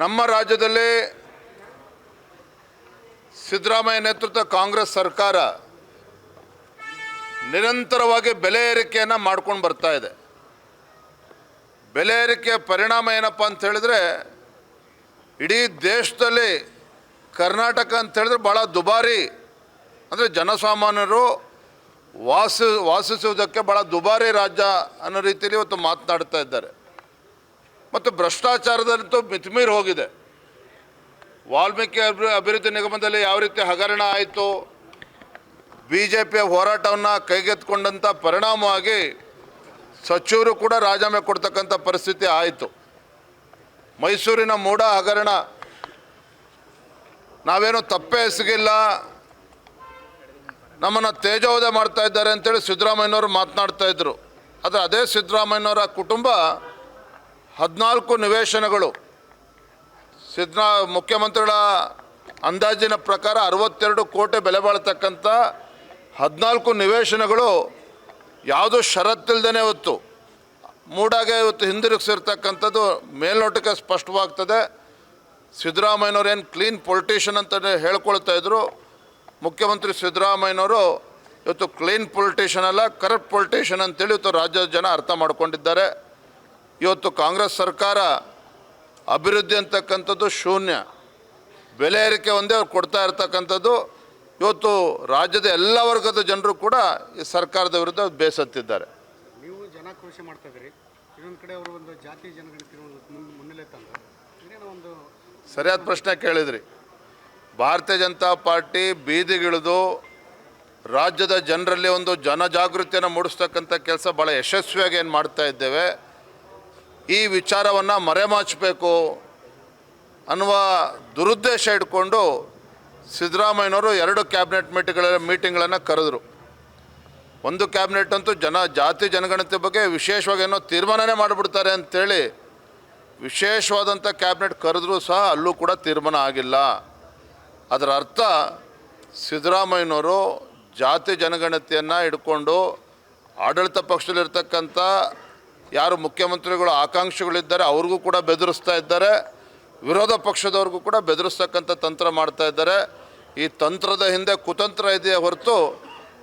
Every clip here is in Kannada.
ನಮ್ಮ ರಾಜ್ಯದಲ್ಲಿ ಸಿದ್ದರಾಮಯ್ಯ ನೇತೃತ್ವದ ಕಾಂಗ್ರೆಸ್ ಸರ್ಕಾರ ನಿರಂತರವಾಗಿ ಬೆಲೆ ಏರಿಕೆಯನ್ನು ಮಾಡ್ಕೊಂಡು ಬರ್ತಾ ಇದೆ. ಬೆಲೆ ಏರಿಕೆಯ ಪರಿಣಾಮ ಏನಪ್ಪ ಅಂತ ಹೇಳಿದ್ರೆ ಇಡೀ ದೇಶದಲ್ಲಿ ಕರ್ನಾಟಕ ಅಂತ ಹೇಳಿದ್ರೆ ಭಾಳ ದುಬಾರಿ. ಅಂದರೆ ಜನಸಾಮಾನ್ಯರು ವಾಸ, ವಾಸಿಸುವುದಕ್ಕೆ ಭಾಳ ದುಬಾರಿ ರಾಜ್ಯ ಅನ್ನೋ ರೀತಿಯಲ್ಲಿ ಇವತ್ತು ಮಾತನಾಡ್ತಾ ಇದ್ದಾರೆ. ಮತ್ತು ಭ್ರಷ್ಟಾಚಾರದಂತೂ ಮಿತಿಮೀರಿ ಹೋಗಿದೆ. ವಾಲ್ಮೀಕಿ ಅಭಿ, ಅಭಿವೃದ್ಧಿ ನಿಗಮದಲ್ಲಿ ಯಾವ ರೀತಿ ಹಗರಣ ಆಯಿತು ಬಿ ಜೆ ಪಿಯ ಹೋರಾಟವನ್ನು ಕೈಗೆತ್ತಿಕೊಂಡಂಥ ಪರಿಣಾಮವಾಗಿ ಸಚಿವರು ಕೂಡ ರಾಜೀನಾಮೆ ಕೊಡ್ತಕ್ಕಂಥ ಪರಿಸ್ಥಿತಿ ಆಯಿತು. ಮೈಸೂರಿನ ಮೂಢ ಹಗರಣ, ನಾವೇನು ತಪ್ಪೇ ಎಸಗಿಲ್ಲ, ನಮ್ಮನ್ನು ತೇಜೋವಧೆ ಮಾಡ್ತಾ ಇದ್ದಾರೆ ಅಂತೇಳಿ ಸಿದ್ದರಾಮಯ್ಯನವರು ಮಾತನಾಡ್ತಾ ಇದ್ರು. ಆದರೆ ಅದೇ ಸಿದ್ದರಾಮಯ್ಯನವರ ಕುಟುಂಬ ಹದಿನಾಲ್ಕು ನಿವೇಶನಗಳು. ಸಿದ್ದ ಮುಖ್ಯಮಂತ್ರಿಗಳ ಅಂದಾಜಿನ ಪ್ರಕಾರ ಅರವತ್ತೆರಡು ಕೋಟಿ ಬೆಲೆ ಬಾಳ್ತಕ್ಕಂಥ ಹದಿನಾಲ್ಕು ನಿವೇಶನಗಳು ಯಾವುದೂ ಷರತ್ತಿಲ್ದೇ ಇವತ್ತು. ಮೂಡಾಗೆ ಇವತ್ತು ಹಿಂದಿರುಗಿಸಿರ್ತಕ್ಕಂಥದ್ದು ಮೇಲ್ನೋಟಕ್ಕೆ ಸ್ಪಷ್ಟವಾಗ್ತದೆ. ಸಿದ್ದರಾಮಯ್ಯನವ್ರು ಏನು ಕ್ಲೀನ್ ಪೊಲಿಟಿಷಿಯನ್ ಅಂತ ಹೇಳ್ಕೊಳ್ತಾ ಇದ್ರು. ಮುಖ್ಯಮಂತ್ರಿ ಸಿದ್ದರಾಮಯ್ಯನವರು ಇವತ್ತು ಕ್ಲೀನ್ ಪೊಲಿಟಿಷಿಯನ್ ಅಲ್ಲ, ಕರಪ್ಟ್ ಪೊಲಿಟಿಷಿಯನ್ ಅಂತೇಳಿ ಇವತ್ತು ರಾಜ್ಯದ ಜನ ಅರ್ಥ ಮಾಡ್ಕೊಂಡಿದ್ದಾರೆ. ಇವತ್ತು ಕಾಂಗ್ರೆಸ್ ಸರ್ಕಾರ ಅಭಿವೃದ್ಧಿ ಅಂತಕ್ಕಂಥದ್ದು ಶೂನ್ಯ. ಬೆಲೆ ಏರಿಕೆ ಒಂದೇ ಅವ್ರು ಕೊಡ್ತಾ ಇರ್ತಕ್ಕಂಥದ್ದು ಇವತ್ತು ರಾಜ್ಯದ ಎಲ್ಲ ವರ್ಗದ ಜನರು ಕೂಡ ಈ ಸರ್ಕಾರದ ವಿರುದ್ಧ ಬೇಸತ್ತಿದ್ದಾರೆ. ನೀವು ಜನಾಕ್ರೋಶ ಮಾಡ್ತಾ ಇದ್ದೀರಿ. ಇನ್ನೊಂದು ಕಡೆ ಅವರು ಒಂದು ಜಾತಿ ಜನಗಣತಿ ಮುನ್ನೆಲೆ ತಂದು ಒಂದು ಸರಿಯಾದ ಪ್ರಶ್ನೆ ಕೇಳಿದ್ರಿ. ಭಾರತೀಯ ಜನತಾ ಪಾರ್ಟಿ ಬೀದಿಗಿಳಿದು ರಾಜ್ಯದ ಜನರಲ್ಲಿ ಒಂದು ಜನಜಾಗೃತಿಯನ್ನು ಮೂಡಿಸ್ತಕ್ಕಂಥ ಕೆಲಸ ಭಾಳ ಯಶಸ್ವಿಯಾಗಿ ಏನು ಮಾಡ್ತಾ ಇದ್ದೇವೆ. ಈ ವಿಚಾರವನ್ನು ಮರೆಮಾಚಬೇಕು ಅನ್ನುವ ದುರುದ್ದೇಶ ಇಟ್ಕೊಂಡು ಸಿದ್ದರಾಮಯ್ಯನವರು ಎರಡು ಕ್ಯಾಬಿನೆಟ್ ಮೀಟಿಂಗ್ಗಳ ಮೀಟಿಂಗ್ಗಳನ್ನು ಕರೆದರು. ಒಂದು ಕ್ಯಾಬಿನೆಟ್ ಅಂತೂ ಜನ, ಜಾತಿ ಜನಗಣತಿ ಬಗ್ಗೆ ವಿಶೇಷವಾಗಿ ಏನೋ ತೀರ್ಮಾನನೇ ಮಾಡಿಬಿಡ್ತಾರೆ ಅಂಥೇಳಿ ವಿಶೇಷವಾದಂಥ ಕ್ಯಾಬಿನೆಟ್ ಕರೆದ್ರೂ ಸಹ ಅಲ್ಲೂ ಕೂಡ ತೀರ್ಮಾನ ಆಗಿಲ್ಲ. ಅದರ ಅರ್ಥ ಸಿದ್ದರಾಮಯ್ಯನವರು ಜಾತಿ ಜನಗಣತಿಯನ್ನು ಹಿಡ್ಕೊಂಡು ಆಡಳಿತ ಪಕ್ಷದಲ್ಲಿರ್ತಕ್ಕಂಥ ಯಾರು ಮುಖ್ಯಮಂತ್ರಿಗಳು ಆಕಾಂಕ್ಷಿಗಳಿದ್ದಾರೆ ಅವ್ರಿಗೂ ಕೂಡ ಬೆದರಿಸ್ತಾ ಇದ್ದಾರೆ. ವಿರೋಧ ಪಕ್ಷದವ್ರಿಗೂ ಕೂಡ ಬೆದರಿಸ್ತಕ್ಕಂಥ ತಂತ್ರ ಮಾಡ್ತಾ ಇದ್ದಾರೆ. ಈ ತಂತ್ರದ ಹಿಂದೆ ಕುತಂತ್ರ ಇದೆಯೇ ಹೊರತು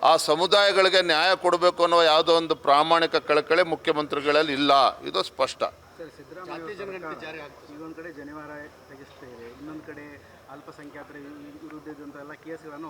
ಆ ಸಮುದಾಯಗಳಿಗೆ ನ್ಯಾಯ ಕೊಡಬೇಕು ಅನ್ನೋ ಯಾವುದೋ ಒಂದು ಪ್ರಾಮಾಣಿಕ ಕಳಕಳಿ ಮುಖ್ಯಮಂತ್ರಿಗಳಲ್ಲಿ ಇಲ್ಲ. ಇದು ಸ್ಪಷ್ಟ. ಜಾತಿ ಜನಗಣತಿ ಜಾರಿ ಆಗ್ತದೆ. ಇದೊಂದು ಕಡೆ ಅಲ್ಪಸಂಖ್ಯಾತರ ಕೇಸ್ಗಳನ್ನು